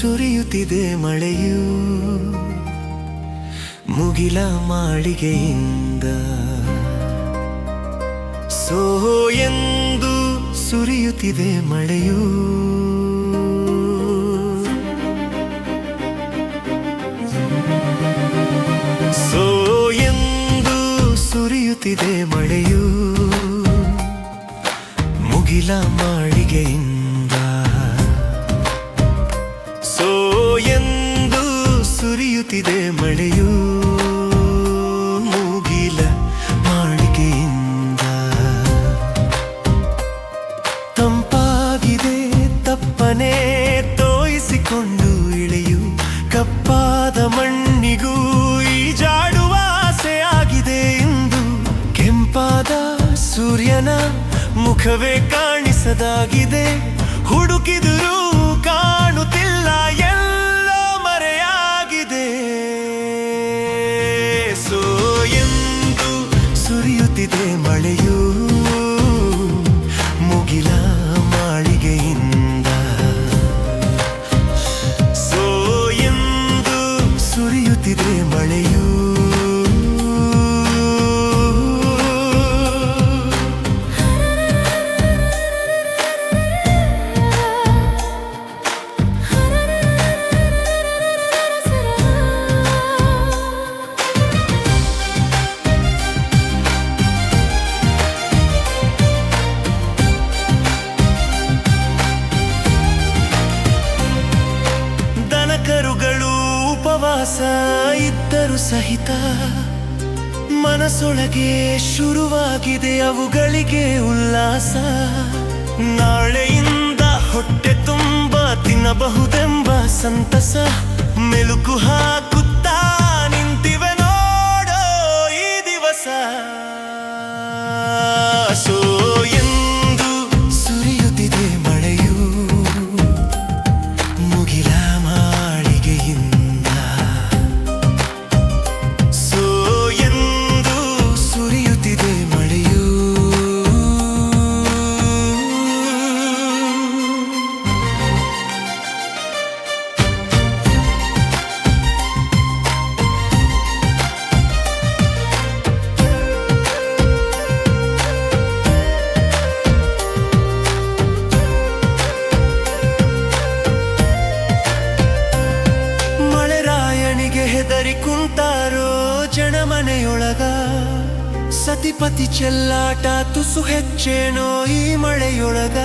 ಸುರಿಯುತ್ತಿದೆ ಮಳೆಯು. ಮುಗಿಲ ಮಾಳಿಗೆಯಿಂದ. ಸೋಹೋ ಎಂದು ಸುರಿಯುತ್ತಿದೆ ಮಳೆಯು. ಸೋ ಎಂದು ಸುರಿಯುತ್ತಿದೆ ಮಳೆಯು. ಮುಗಿಲ ಮಾಳಿಗೆಯಿಂದ. ಸುರಿಯುತ್ತಿದೆ ಮಳೆಯೂ ಮುಗಿಲ ಮಾಡಿಕೆಯಿಂದ ತಂಪಾಗಿದೆ ತಪ್ಪನೆ ತೋಯಿಸಿಕೊಂಡು ಇಳೆಯು, ಕಪ್ಪಾದ ಮಣ್ಣಿಗೂ ಈ ಆಸೆ ಆಗಿದೆ ಎಂದು. ಕೆಂಪಾದ ಸೂರ್ಯನ ಮುಖವೇ ಕಾಣಿಸದಾಗಿದೆ, ಹುಡುಕಿದರೂ ಸುರಿಯುತ್ತಿದೆ ಮಳೆಯೂ. ಇದ್ದರು ಸಹಿತ ಮನಸೊಳಗೆ ಶುರುವಾಗಿದೆ ಅವುಗಳಿಗೆ ಉಲ್ಲಾಸ. ನಾಳೆಯಿಂದ ಹೊಟ್ಟೆ ತುಂಬ ತಿನ್ನಬಹುದೆಂಬ ಸಂತಸ ಮೆಲುಕು ಹಾಕುತ್ತಾ ಕುಂತಾರೋ ಜನಮನೆಯೊಳಗ ಸತಿಪತಿ ಚೆಲ್ಲಾಟ ತುಸು ಹೆಚ್ಚೇನೋ ಈ ಮಳೆಯೊಳಗ.